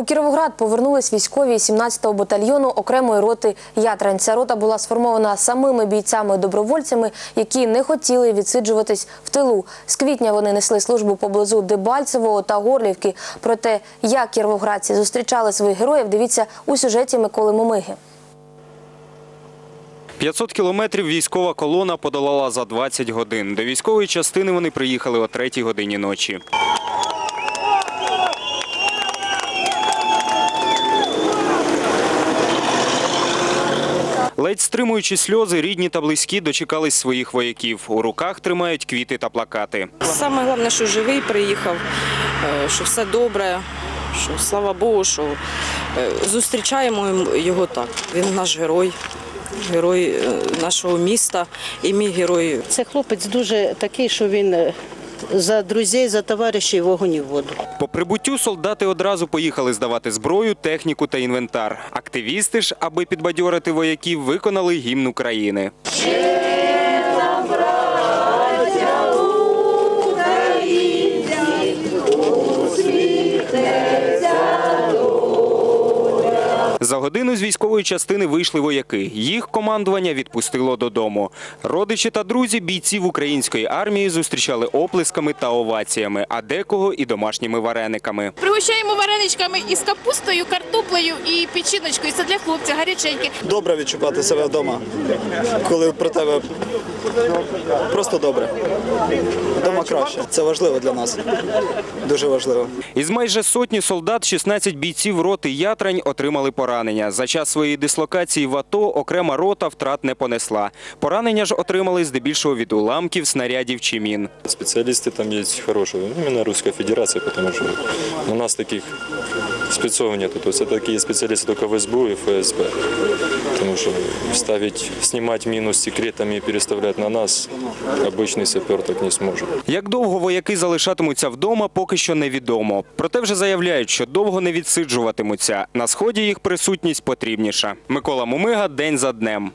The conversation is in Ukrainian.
У Кіровоград повернулись військові 17-го батальйону окремої роти Ятрань. Ця рота була сформована самими бійцями-добровольцями, які не хотіли відсиджуватись в тилу. З квітня вони несли службу поблизу Дебальцевого та Горлівки. Про те, як кіровоградці зустрічали своїх героїв, дивіться у сюжеті Миколи Момиги. 500 кілометрів військова колона подолала за 20 годин. До військової частини вони приїхали о 3 годині ночі. Ледь стримуючи сльози, рідні та близькі дочекались своїх вояків. У руках тримають квіти та плакати. Саме головне, що живий приїхав, е, що все добре, що слава Богу, що е, зустрічаємо його так. Він наш герой, герой е, нашого міста і мій герой Це хлопець дуже такий, що він за друзей, за товаришів вогонь і воду. По прибуттю солдати одразу поїхали здавати зброю, техніку та інвентар. Активісти ж, аби підбадьорити вояків, виконали гімн України. За годину з військової частини вийшли вояки. Їх командування відпустило додому. Родичі та друзі бійців української армії зустрічали оплесками та оваціями, а декого і домашніми варениками. Пригощаємо вареничками із капустою, картоплею і печіночкою. Це для хлопця гаряченьке. добре відчувати себе вдома, коли про тебе просто добре. Вдома краще. Це важливо для нас. Дуже важливо. Із майже сотні солдат 16 бійців роти Ятрань отримали поранення За час своєї дислокації в АТО окрема рота втрат не понесла. Поранення ж отримали здебільшого від уламків, снарядів чи мін. Специалисты там есть хорошие, именно Русская Федерация, потому что у нас таких спецов нету. То есть это такие специалисты только в СБУ и ФСБ. Потому что ставить, снимать мину с секретами и переставлять на нас обычный сапер так не сможет. Як довго вояки залишатимуться вдома, поки що невідомо. Проте вже заявляють, що довго не відсиджуватимуться. На сході їх присутність потрібніша. Микола Мумига день за днем.